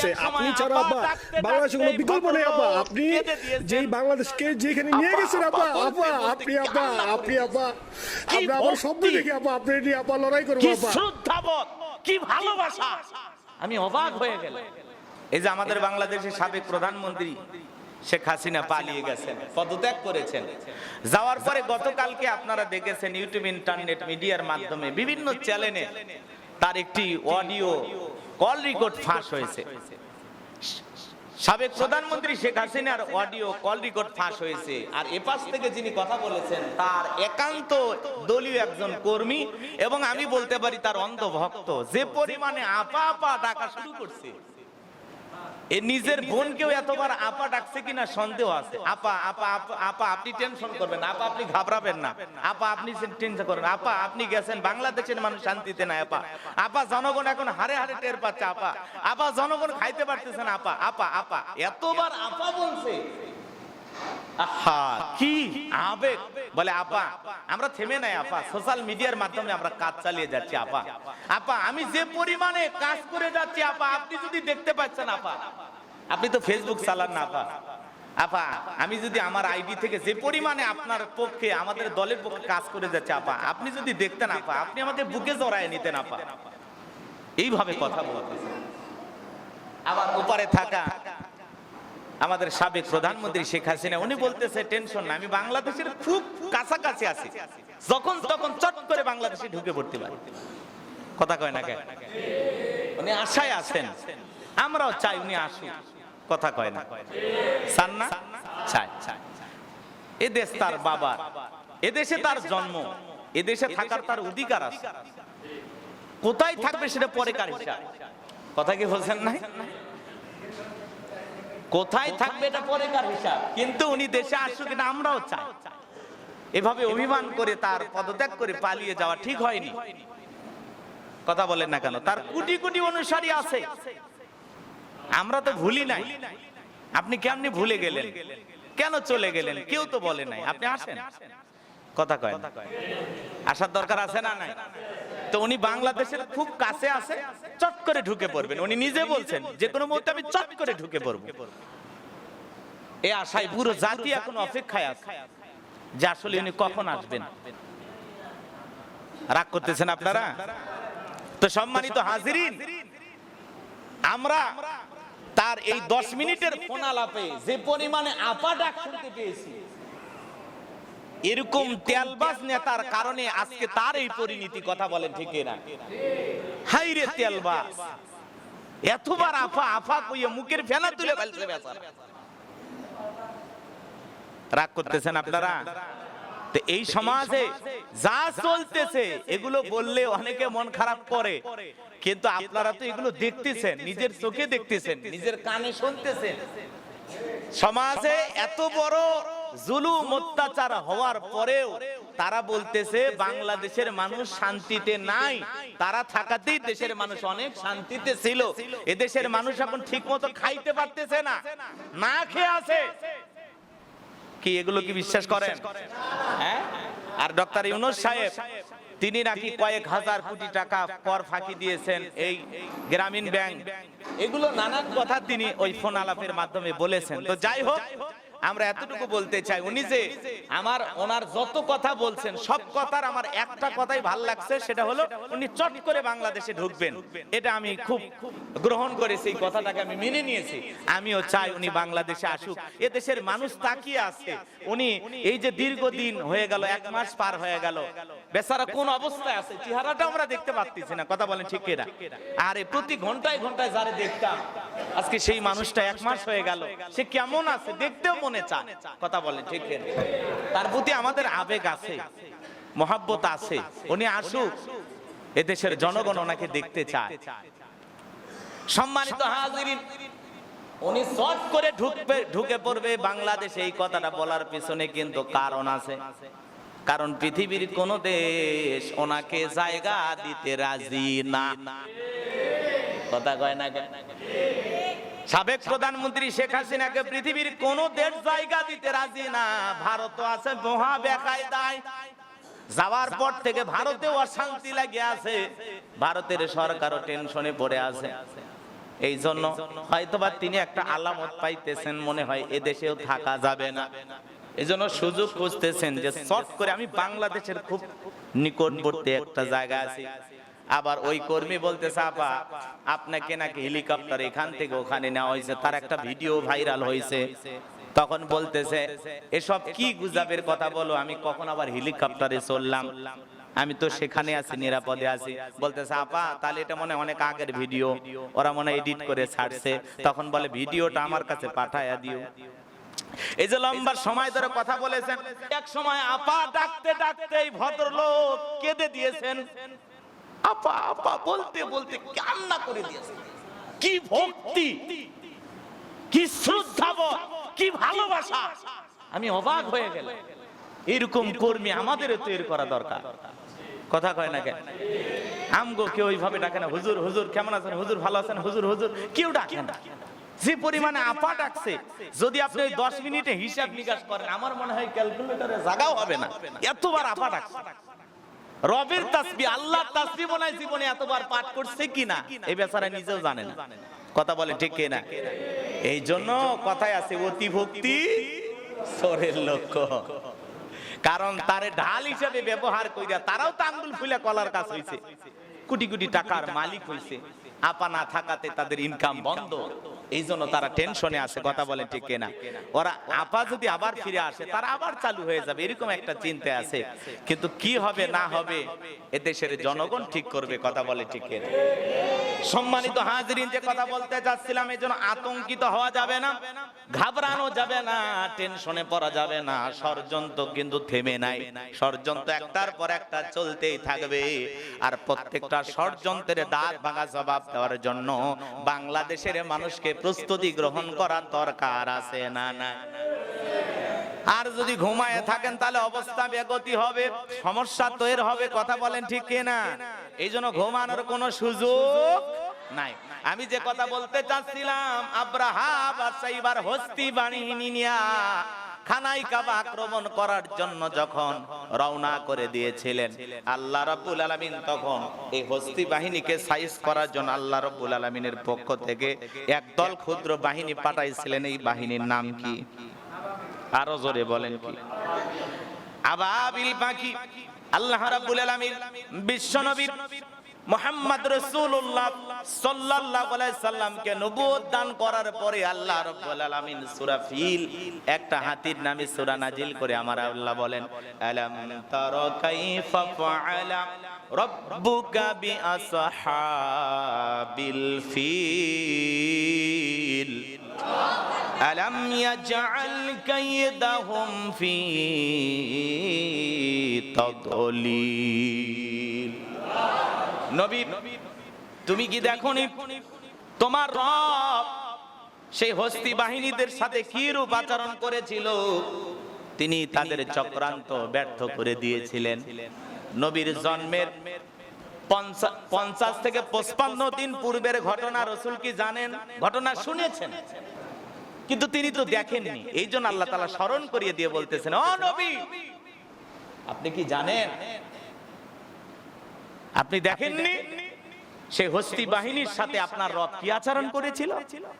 আপনি ছাড়া আপা বাংলাদেশের কোনো বিকল্প নেই আপা। আপনি যেই বাংলাদেশকে যেখানে নিয়ে গেছেন আপা আপা আপনি আপা আপনি আপা। আমরা আমার স্বপ্ন দেখি আপা আপনি নিয়ে আপা লড়াই করব আপা। শ্রদ্ধাবোধ কি ভালোবাসা। আমি অবাক হয়ে গেল এই যে আমাদের বাংলাদেশের সাবেক প্রধানমন্ত্রী শেখ হাসিনা পালিয়ে গেছেন পদত্যাগ করেছেন। যাওয়ার পরে গতকালকে আপনারা দেখেছেন ইউটিউব ইন্টারনেট মিডিয়ার মাধ্যমে বিভিন্ন চ্যানেলে তার একটি অডিও কল রেকর্ড ফাঁস হয়েছে। সাবেক প্রধানমন্ত্রী শেখ হাসিনার অডিও কল রেকর্ড ফাঁস হয়েছে। আর এপাশ থেকে যিনি কথা বলেছেন, তার একান্ত দলীয় একজন কর্মী এবং আমি বলতে পারি তার অন্ধভক্ত। যে পরিমাণে আপা আপা ডাকা শুরু করছে এ নিজের বোনকেও এতবার আপা ডাকছে কিনা সন্দেহ আছে। আপা আপা আপা আপা, আপনি টেনশন করবেন আপা, আপনি ঘাবড়াবেন না। আপা, আপনি টেনশন করবেন আপা, আপনি গেছেন বাংলাদেশের মানুষ শান্তিতে না আপা। আপা, জনগণ এখন হারে হারে টের পাচ্ছে, আপা। আপা, জনগণ খাইতে পারতেছেন আপা। আপা আপা, এতবার আপা বলছে কি আবেগ। বলে, আপা, আমরা থেমে নাই, আপা। সোশ্যাল মিডিয়ার মাধ্যমে আমরা কাজ চালিয়ে যাচ্ছি, আপা। আপা, আমি যে কাজ করে যাচ্ছি, আপা, আপনি যদি দেখতে পাচ্ছেন, আপা। আপনি তো ফেসবুক চালান না, আপা। আপা, আমি যদি আমার আইডি থেকে যে পরিমাণে আপনার পক্ষে, আমাদের দলের পক্ষে কাজ করে যাচ্ছে, আপা, আপনি যদি দেখতেন, আপা, আপনি আমাদের বুকে জড়ায় নিতেন, আপা। এইভাবে কথা বলতেছেন। আবার ওপারে থাকা আমাদের সাবেক প্রধানমন্ত্রী শেখ হাসিনা, উনি বলতেছে টেনশন না, আমি বাংলাদেশের খুব কাছাকাছি আছি। যখন তখন চট করে বাংলাদেশে ঢুকে পড়তে পারি। কথা কয় না কেন? উনি আশায় আছেন। আমরাও চাই উনি আসুক। কথা কয় না। চান না? চাই এ দেশ তার বাবার এদেশে তার জন্ম। এদেশে থাকার তার অধিকার আছে। কোথায় থাকবে সেটা পরে কার হিসাব? কথা কি বলছেন নাই? কোথায় থাকবে এটা পরেকার হিসাব? কিন্তু উনি দেশে আসুক, এটা আমরাও চাই। এভাবে অভিমান করে তার পদত্যাগ করে পালিয়ে যাওয়া ঠিক হয়নি। কথা বলেন না কেন? তার কোটি কোটি অনুসারী আছে। আমরা তো ভুলি নাই। আপনি কেমনি ভুলে গেলেন? কেন চলে গেলেন? কেউ তো বলে নাই। আপনি আসেন। কথা কয়। আসার দরকার আছে না নাই? তো উনি বাংলাদেশের খুব কাছে আছে চট করে ঢুকে পড়বেন। উনি নিজে বলছেন, যে কোনো মুহূর্তে আমি চট করে ঢুকে পড়ব। এ আশায় পুরো জাতি এখন অপেক্ষায় আছে যে আসলে উনি কখন আসবেন। রাগ করতেছেন আপনারা? তো সম্মানিত হাজিরিন, আমরা তার এই দশ মিনিটের ফোন আলাপে যে পরিমাণে আপা ডাক শুনতে পেয়েছি এরকম তেলবাজ নেতার কারণে আজকে তার এই পরিণতি কথা বলেন ঠিক না হাই রে তেলবাজ। এতবার আফা আফা কইয়ে মুখের ফেনা তুলে ফেলছে বেচারা। রাগ করতেছেন আপনারা? তো এই সমাজে যা চলতেছে এগুলো বললে অনেকে মন খারাপ করে। কিন্তু আপনারা তো এগুলো দেখতেছেন নিজের চোখে দেখতেছেন নিজের কানে শুনতেছেন। সমাজে এত বড় জুলুম, অত্যাচার হওয়ার পরেও তারা বলতেছে, বাংলাদেশের মানুষ শান্তিতে নাই। তারা থাকাতেই দেশের মানুষ অনেক শান্তিতে ছিল। এদেশের মানুষ এখন ঠিক মতো খাইতে পারতেছে না। না খেয়ে আছে। কি, এগুলো কি বিশ্বাস করেন? হ্যাঁ? আর ডক্টর ইউনুস সাহেব, তিনি নাকি কয়েক হাজার কোটি টাকা কর ফাঁকি দিয়েছেন এই গ্রামীণ ব্যাংক। এগুলো নানান কথা তিনি ওই ফোন আলাপের মাধ্যমে বলেছেন। তো যাই হোক আমরা এতটুকু বলতে চাই, উনি যে আমার ওনার যত কথা বলছেন, সব কথার আমার একটা কথাই ভালো লাগছে, সেটা হলো উনি চট করে বাংলাদেশে ঢুকবেন। এটা আমি খুব গ্রহণ করেছি, এই কথাটাকে আমি মেনে নিয়েছি। আমিও চাই উনি বাংলাদেশে আসুক। এ দেশের মানুষ তাকিয়ে আছে। উনি এই যে দীর্ঘদিন হয়ে গেল, এক মাস পার হয়ে গেল, বেচারা কোন অবস্থায় আছে? চেহারাটা আমরা দেখতে পাচ্ছি না, কথা বলেন ঠিক এরা আরে প্রতি ঘন্টায় ঘন্টায় যারে দেখতাম, আজকে সেই মানুষটা এক মাস হয়ে গেল, সে কেমন আছে? দেখতেও মনে চায়। কথা বলেন, ঠিক তার প্রতি আমাদের আবেগ আছে, মহাব্বত আছে। উনি আসুক, এদেশের জনগণ ওনাকে দেখতে চায়। সম্মানিত হাজিরিন, উনি শর্ট করে ঢুকবে, ঢুকে পড়বে বাংলাদেশে, এই কথাটা বলার পিছনে কিন্তু কারণ আছে। কারণ পৃথিবীর কোন দেশ ওনাকে জায়গা দিতে রাজি না। কথা কয় না কেন? সাবেক প্রধানমন্ত্রী শেখ হাসিনাকে পৃথিবীর কোন দেশ জায়গা দিতে রাজি না। ভারত আছে মহা বেকায়দায় যাওয়ার পর থেকে ভারতেও অশান্তি লাগে আছে। ভারতের সরকারও টেনশনে পড়ে আছে। এই জন্য হয়তোবা তিনি একটা আলামত পাইতেছেন মনে হয় এদেশেও থাকা যাবে না। এই জন্য সুযোগ খুঁজতেছেন যে, শর্ট করে আমি বাংলাদেশের খুব নিকটবর্তী একটা জায়গা আছি। আবার ওই কর্মী বলতেছে, আপা, আপনাকে নাকি হেলিকপ্টার এখান থেকে ওখানে নেওয়া হয়েছে। তার একটা ভিডিও ভাইরাল হয়েছে। তখন বলতেছে, এসব কি গুজাবের কথা বলো? আমি কখন আবার হেলিকপ্টারে চললাম? আমি তো সেখানে আছি, নিরাপদে আছি। বলতেছে, আপা, তাহলে এটা মনে অনেক আগের ভিডিও ওরা মনে এডিট করে ছাড়ছে। তখন বলে ভিডিওটা আমার কাছে পাঠায়া দিও। এই যে লম্বা সময় ধরে কথা বলেছেন, এক সময় আপা ডাকতে ডাকতে এই ভদ্রলোক কেঁদে দিয়েছেন। আপা আপা বলতে বলতে কান্না করে দিয়েছেন কি ভক্তি, কি শ্রদ্ধাবোধ কি ভালোবাসা। আমি অবাক হয়ে গেল এরকম কর্মী আমাদের তৈরি করা দরকার। কথা কয় না কেন? আমগো কেউ ওইভাবে ডাকে না। হুজুর হুজুর কেমন আছেন? হুজুর ভালো আছেন? হুজুর হুজুর কেউ ডাকে না। যে পরিমাণে আপা ডাকছে, যদি আপনি ওই দশ মিনিটে হিসাব নিকাশ করেন, আমার মনে হয় ক্যালকুলেটরে জাগাও হবে না। এতবার আপা ডাকছে। রবের তাসবি আল্লাহর তাসবি মনে জীবনে এতবার পাঠ করছে কিনা? এই বেচারা নিজেও জানে না। কথা বলে ঠিক কিনা এই জন্য কথায় আছে অতি ভক্তি সরের লক্ষ্য। কারণ তারে ঢাল হিসেবে ব্যবহার কইরা তারাও তো আঙ্গুল ফুলে কলার কাজ হইছে। কোটি কোটি টাকার মালিক হইছে। আপা না থাকাতে তাদের ইনকাম বন্ধ। এই জন্য তারা টেনশনে আসে কথা বলেন ঠিক কিনা। ওরা আপা যদি আবার ফিরে আসে তারা আবার চালু হয়ে যাবে এরকম একটা চিন্তা আছে। কিন্তু কি হবে না হবে এদেশের দেশের জনগণ ঠিক করবে কথা বলে ঠিক কিনা। সম্মানিত হাজরিন, যে কথা বলতে চাচ্ছিলাম এই জন্য আতঙ্কিত হওয়া যাবে না, ঘাবড়ানো যাবে না, টেনশনে পড়া যাবে না। ষড়যন্ত্র কিন্তু থেমে নাই। ষড়যন্ত্র একটার পর একটা চলতেই থাকবে। আর প্রত্যেকটা ষড়যন্ত্রের দাঁত ভাঙা জবাব দেওয়ার জন্য বাংলাদেশের মানুষকে প্রস্তুতি গ্রহণ করার দরকার আছে না না আর যদি ঘুমায় থাকেন, তাহলে অবস্থা বেগতি হবে, সমস্যা তৈরি হবে, কথা বলেন ঠিক কিনা? এই জন্য ঘুমানোর কোনো সুযোগ নাই। আমি যে কথা বলতে চাচ্ছিলাম আব্রাহা বাদশা এবার হস্তি বাহিনী নিয়া খানাই কাবা আক্রমণ করার জন্য যখন রওনা করে দিয়েছিলেন, আল্লাহ রাব্বুল আলামিন তখন এই হস্তি বাহিনীকে সাইজ করার জন্য আল্লাহ রাব্বুল আলামিনের পক্ষ থেকে একদল ক্ষুদ্র বাহিনী পাঠাইছিলেন। এই বাহিনীর নাম কি? আরও জোরে বলেন কি? আবাবিল পাখি আল্লাহ রাব্বুল আলামিন বিশ্বনবী মোহাম্মদ রাসূলুল্লাহ সাল্লাল্লাহু আলাইহি সাল্লামকে নবুয়ত দান করার পরে আল্লাহ রাব্বুল আলামিন সূরা ফিল একটা হাতির নামে সূরা নাজিল করে আমার আল্লাহ বলেন, আলাম তারা কাইফা ফাআলা রাব্বুকা বিআসহাবিল ফিল? ألم يجعل كيدهم في تضليل নবী তুমি কি দেখনি তোমার রব সেই হস্তি বাহিনীদের সাথে কি রূপ আচরণ করেছিল তিনি তাদের চক্রান্ত ব্যর্থ করে দিয়েছিলেন নবীর জন্মের পঞ্চা- পঞ্চাশ থেকে পঁচপান্ন দিন পূর্বের ঘটনা রসুল কি জানেন ঘটনা শুনেছেন কিন্তু তিনি তো দেখেননি। এই জন্য আল্লাহ তালা স্মরণ করিয়ে দিয়ে বলতেছেন, ও আপনি কি জানেন? আপনি দেখেননি? সেই হস্তি বাহিনীর সাথে আপনার রথ কি আচরণ করেছিল?